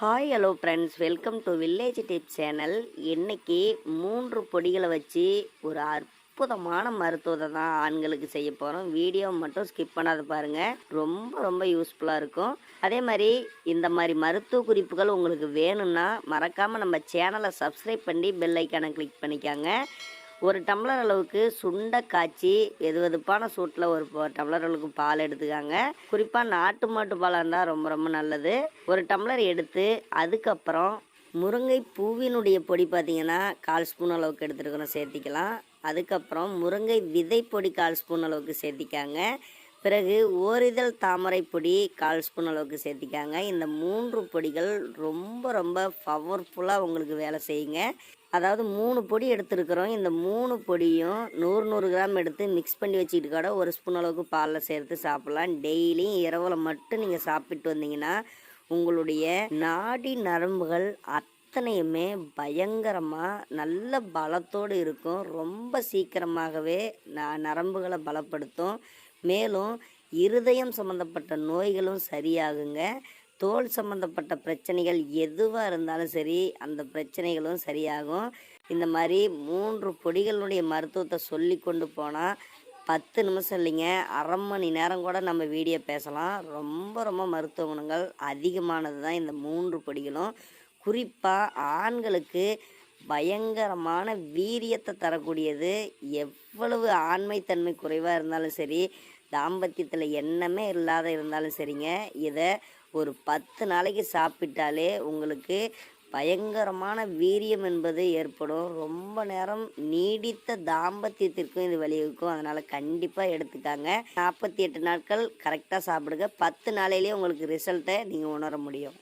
Hi hello friends welcome to village tip channel இன்றைக்கி மூன்று பொடிகளை வச்சு ஒரு அற்புதமான மருத்துவத்தை தான் ஆண்களுக்கு செய்ய போகிறோம் வீடியோ மட்டும் ஸ்கிப் பண்ணாத பாருங்கள் ரொம்ப ரொம்ப யூஸ்ஃபுல்லாக இருக்கும். அதே மாதிரி இந்த மாதிரி மருத்துவ குறிப்புகள் உங்களுக்கு வேணும்னா மறக்காமல் நம்ம சேனலை சப்ஸ்கிரைப் பண்ணி பெல் ஐக்கானை கிளிக் பண்ணிக்காங்க. ஒரு டம்ளர் அளவுக்கு சுண்டை காய்ச்சி வெது வெதுப்பான சூட்டில் ஒரு டம்ளர் அளவுக்கு பால் எடுத்துக்காங்க. குறிப்பாக நாட்டு மாட்டு பாலாக இருந்தால் ரொம்ப ரொம்ப நல்லது. ஒரு டம்ளர் எடுத்து அதுக்கப்புறம் முருங்கை பூவினுடைய பொடி பார்த்தீங்கன்னா கால் ஸ்பூன் அளவுக்கு எடுத்துருக்கிறோம் சேர்த்திக்கலாம். அதுக்கப்புறம் முருங்கை விதை பொடி கால் ஸ்பூன் அளவுக்கு சேர்த்திக்காங்க. பிறகு ஓரிதழ் தாமரை பொடி கால் ஸ்பூன் அளவுக்கு சேர்த்திக்காங்க. இந்த மூன்று பொடிகள் ரொம்ப ரொம்ப பவர்ஃபுல்லாக உங்களுக்கு வேலை செய்யுங்க. அதாவது மூணு பொடி எடுத்துருக்குறோம். இந்த மூணு பொடியும் நூறு நூறு கிராம் எடுத்து மிக்ஸ் பண்ணி வச்சுக்கிட்டு கூட ஒரு ஸ்பூன் அளவுக்கு பாலில் சேர்த்து சாப்பிட்லாம். டெய்லியும் இரவில் மட்டும் நீங்கள் சாப்பிட்டு வந்தீங்கன்னா உங்களுடைய நாடி நரம்புகள் அத்தனையுமே பயங்கரமாக நல்ல பலத்தோடு இருக்கும். ரொம்ப சீக்கிரமாகவே ந நரம்புகளை பலப்படுத்தும். மேலும் இருதயம் சம்மந்தப்பட்ட நோய்களும் சரியாகுங்க. தோல் சம்மந்தப்பட்ட பிரச்சனைகள் எதுவாக இருந்தாலும் சரி அந்த பிரச்சனைகளும் சரியாகும். இந்த மாதிரி மூன்று பொடிகளுடைய மருத்துவத்தை சொல்லி கொண்டு போனால் பத்து நிமிஷம் இல்லைங்க அரை மணி நேரம் கூட நம்ம வீடியோ பேசலாம். ரொம்ப ரொம்ப மருத்துவ குணங்கள் அதிகமானது தான் இந்த மூன்று பொடிகளும். குறிப்பாக ஆண்களுக்கு பயங்கரமான வீரியத்தை தரக்கூடியது. எவ்வளவு ஆண்மைத்தன்மை குறைவாக இருந்தாலும் சரி தாம்பத்தியத்தில் எண்ணமே இல்லாத இருந்தாலும் சரிங்க. இதை ஒரு பத்து நாளைக்கு சாப்பிட்டாலே உங்களுக்கு பயங்கரமான வீரியம் என்பது ஏற்படும். ரொம்ப நேரம் நீடித்த தாம்பத்தியத்திற்கும் இது வழிவகுக்கும். அதனால் கண்டிப்பாக எடுத்துக்காங்க. நாற்பத்தி எட்டு நாட்கள் கரெக்டாக சாப்பிடுங்க. பத்து நாளையிலேயே உங்களுக்கு ரிசல்ட்டை நீங்கள் உணர முடியும்.